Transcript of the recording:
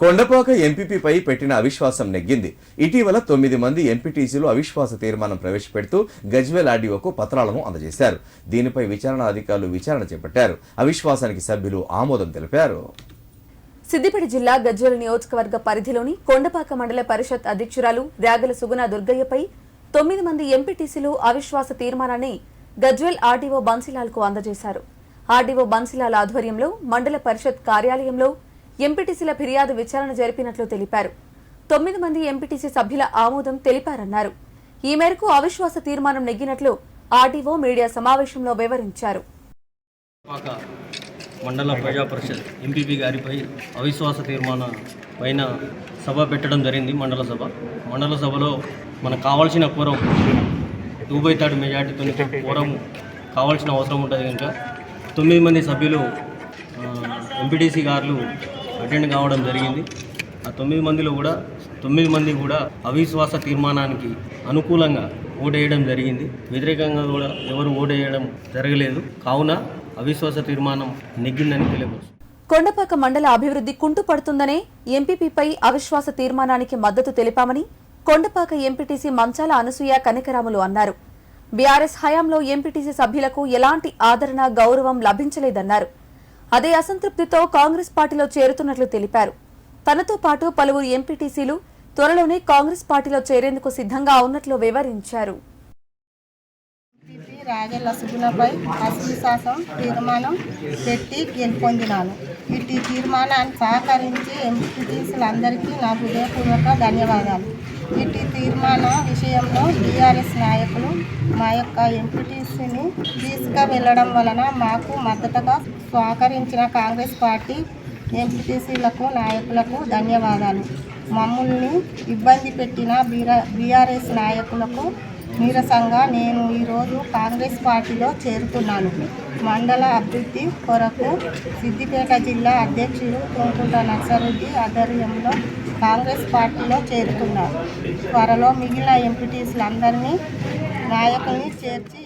కొండపాక ఎంపీపీపై పెట్టిన అవిశ్వాసం నెగ్గింది. ఇటీవల తొమ్మిది మంది ఎంపీటీసీలు అవిశ్వాస తీర్మానం ప్రవేశపెడుతూ గజ్వేల్ ఆర్డీఓకు పత్రాలను అందజేశారు. దీనిపై విచారణ అధికారులు విచారణ చేపట్టారు. అవిశ్వాసానికి సభ్యులు ఆమోదం తెలిపారు. సిద్దిపేట జిల్లా గజ్వేల్ నియోజకవర్గ పరిధిలోని కొండపాక మండల పరిషత్ అధ్యక్షురాలు ర్యాగల సుగుణ దుర్గయ్యపై తొమ్మిది మంది ఎంపీటీసీలు అవిశ్వాస తీర్మానాన్ని గజ్వేల్ ఆర్డీఓ బన్సీలాల్కు అందజేశారు. ఆర్డీఓ బన్సీలాల్ ఆధ్వర్యంలో మండల పరిషత్ కార్యాలయంలో ఎంపీటీసీల ఫిర్యాదు విచారణ జరిపినట్లు తెలిపారు. తొమ్మిది మంది ఎంపీటీసీ సభ్యుల ఆమోదం తెలిపారన్నారు. ఈ మేరకు అవిశ్వాస తీర్మానం నెగ్గినట్లు ఆర్డీఓ మీడియా సమావేశంలో వివరించారు. మండల ప్రజాపరిషత్ ఎంపీపీ గారిపై అవిశ్వాస తీర్మానం పైన సభ పెట్టడం జరిగింది మండల సభ. మండల సభలో మనకు కావాల్సిన పూర్వం టూ బై థర్డ్ మెజార్టీతో పూరం కావాల్సిన అవసరం ఉంటుంది కనుక తొమ్మిది మంది సభ్యులు ఎంపీటీసీ గారు అటెండ్ కావడం జరిగింది. ఆ తొమ్మిది మందిలో కూడా తొమ్మిది మంది కూడా అవిశ్వాస తీర్మానానికి అనుకూలంగా ఓటేయడం జరిగింది. వ్యతిరేకంగా కూడా ఎవరు ఓటేయడం జరగలేదు. కావున అవిశ్వాస తీర్మానం నెగ్గిందని తెలియవచ్చు కొండపాక మండల అభివృద్ధి కుంటుపడుతుందనే ఎంపీపీపై అవిశ్వాస తీర్మానానికి మద్దతు తెలిపామని కొండపాక ఎంపీటీసీ మంచాల అనసూయ కనకరాములు అన్నారు. బీఆర్ఎస్ హయాంలో ఎంపీటీసీ సభ్యులకు ఎలాంటి ఆదరణ గౌరవం లభించలేదన్నారు. అదే అసంతృప్తితో కాంగ్రెస్ పార్టీలో చేరుతున్నట్లు తెలిపారు. తనతో పాటు పలువురు ఎంపీటీసీలు త్వరలోనే కాంగ్రెస్ పార్టీలో చేరేందుకు సిద్ధంగా ఉన్నట్లు వివరించారు. పిపి రాగెల్ల సుగుణపై అవిశ్వాసం తీర్మానం పెట్టి గెలుపొందినాను. ఇటు తీర్మానాన్ని సహకరించి ఎంపీటీసీలందరికీ నా హృదయపూర్వక ధన్యవాదాలు. ఇటు తీర్మాన విషయంలో బీఆర్ఎస్ నాయకులు మా యొక్క ఎంపీటీసీని తీసుకువెళ్ళడం వలన మాకు మద్దతుగా స్వాకరించిన కాంగ్రెస్ పార్టీ ఎంపీటీసీలకు నాయకులకు ధన్యవాదాలు. మమ్మల్ని ఇబ్బంది పెట్టిన బీఆర్ఎస్ నాయకులకు నీరసంగా నేను ఈరోజు కాంగ్రెస్ పార్టీలో చేరుతున్నాను. మండల అభివృద్ధి కొరకు సిద్దిపేట జిల్లా అధ్యక్షుడు తుంకుంట నక్సరుద్ది ఆధ్వర్యంలో కాంగ్రెస్ పార్టీలో చేరుతున్నారు. త్వరలో మిగిలిన ఎంపీటీసీలందరినీ నాయకుల్ని చేర్చి